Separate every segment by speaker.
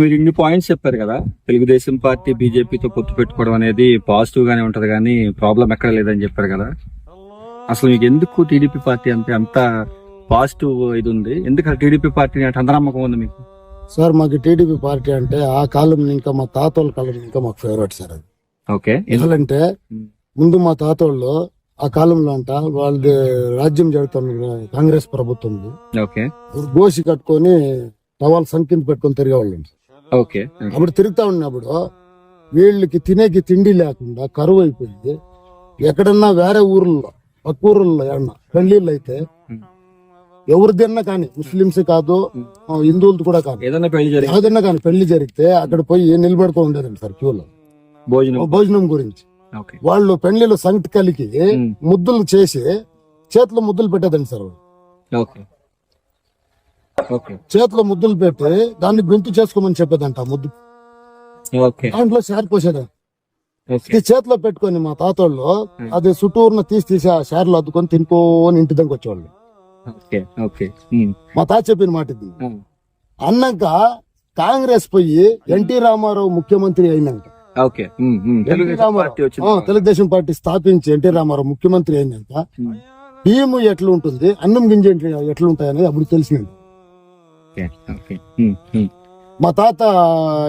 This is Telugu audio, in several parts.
Speaker 1: మీరు ఇన్ని పాయింట్స్ చెప్పారు కదా. తెలుగుదేశం పార్టీ బీజేపీతో పొత్తు పెట్టుకోవడం అనేది పాజిటివ్ గానే ఉంటది కానీ ప్రాబ్లం ఎక్కడ లేదని చెప్పారు కదా. అసలు మీకు ఎందుకు టీడీపీ పార్టీ అంటే అంత పాజిటివ్ ఇది ఉంది? ఎందుకు టీడీపీ పార్టీ అంటే అంత నమ్మకం ఉంది మీకు?
Speaker 2: సార్ మాకు టీడీపీ పార్టీ అంటే ఆ కాలం ఇంకా మా తాతోళ్ళ కాలం ఇంకా మాకు ఫేవరెట్ సార్ అది.
Speaker 1: ఓకే
Speaker 2: ఎందుకంటే ముందు మా తాతోళ్ళు ఆ కాలంలో అంట వాళ్ళది రాజ్యం జరుగుతున్న కాంగ్రెస్ ప్రభుత్వం
Speaker 1: ఓకే
Speaker 2: గోసి కట్టుకొని టవాల్ సంఖ్యను పెట్టుకొని తిరిగేవాళ్ళం
Speaker 1: ఓకే.
Speaker 2: అప్పుడు తిరుగుతా ఉన్నప్పుడు వీళ్ళకి తినేకి తిండి లేకుండా కరువు అయిపోయింది. ఎక్కడన్నా వేరే ఊర్లో పక్క ఊర్లో ఏమన్నా పెళ్ళిళ్ళు అయితే ఎవరు తిన్నా కానీ ముస్లింస్ కాదు ఆ, హిందువులది కూడా కాదు.
Speaker 1: ఏదైనా పెళ్ళి జరిగి
Speaker 2: ఏదన్నా కానీ పెళ్ళి జరిగితే అక్కడ పోయి నిలబడుతూ ఉండేదండి సార్ క్యూలో.
Speaker 1: భోజనం.
Speaker 2: భోజనం గురించి. వాళ్ళు పెళ్ళిలో సంగతి కలిగి. ముద్దులు చేసి చేతిలో ముద్దులు పెట్టేదండి సార్ చేతిలో ముద్దులు పెట్టి దాన్ని గొంతు చేసుకోమని చెప్పేదంట ముద్దు. దాంట్లో షార్ పోసేది? ఇది చేతిలో పెట్టుకొని మా తాతోళ్ళు అది చుట్టూరున తీసి తీసి ఆ షార్లు అద్దుకొని తినుకోని ఇంటి దగ్గర వచ్చేవాళ్ళు. మా తాత చెప్పిన మాట ఇది. అన్నాక కాంగ్రెస్ పోయి ఎన్టీ రామారావు ముఖ్యమంత్రి అయినాక
Speaker 1: తెలుగుదేశం పార్టీ
Speaker 2: స్థాపించి ఎన్టీ రామారావు ముఖ్యమంత్రి అయినాక
Speaker 1: ఉమ్.
Speaker 2: బియ్యం ఎట్లా ఉంటుంది అన్నం గింజ ఎట్లా ఉంటాయి అనేది అప్పుడు
Speaker 1: ఉమ్.
Speaker 2: మా తాత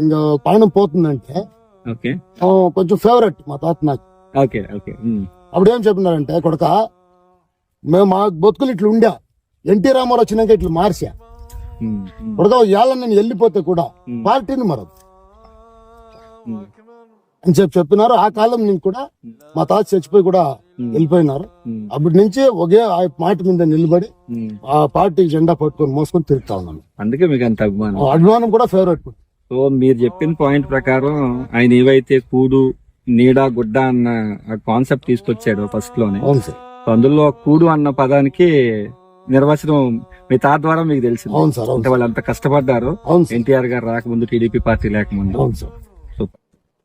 Speaker 2: ఇంకా ప్రాణం పోతుందంటే కొంచెం ఫేవరెట్ మా తాత నాకు.
Speaker 1: Okay okay. ఉమ్.
Speaker 2: అప్పుడు ఏం చెప్పినారంటే కొడక మేము మా బతుకులు ఇట్లా ఉండా ఎన్టీ రామారావు వచ్చినాక ఇట్లా మార్చా కొడక ఇవాళ నేను వెళ్ళిపోతే కూడా. పార్టీని మరదు
Speaker 1: ఉమ్.
Speaker 2: అని చెప్పి చెప్పినారు. ఆ కాలం నుంచి కూడా మా తాత చచ్చిపోయి కూడా
Speaker 1: ఉమ్.
Speaker 2: వెళ్ళిపోయినారు.
Speaker 1: ఉమ్,
Speaker 2: అప్పటి నుంచి ఒకే ఆ మాట మీద నిలబడి. ఆ పార్టీ జెండా పట్టుకొని మోసుకొని తిరుగుతా ఉన్నాను.
Speaker 1: అందుకే మీకు అంత అభిమానం.
Speaker 2: అభిమానం కూడా ఫేవరెట్
Speaker 1: సో మీరు చెప్పిన పాయింట్ ప్రకారం ఆయన ఏవైతే కూడు నీడ గుడ్డ అన్న కాన్సెప్ట్ తీసుకొచ్చాడు ఫస్ట్లోనే.
Speaker 2: అవును సార్.
Speaker 1: అందులో కూడు అన్న పదానికి నిర్వచనం మీ తాత ద్వారా మీకు తెలిసింది.
Speaker 2: అవును సార్
Speaker 1: అంటే వాళ్ళు అంత కష్టపడ్డారు. ఎన్టీఆర్ గారు రాకముందు టీడీపీ పార్టీ లేకముందు.
Speaker 2: అవును sir.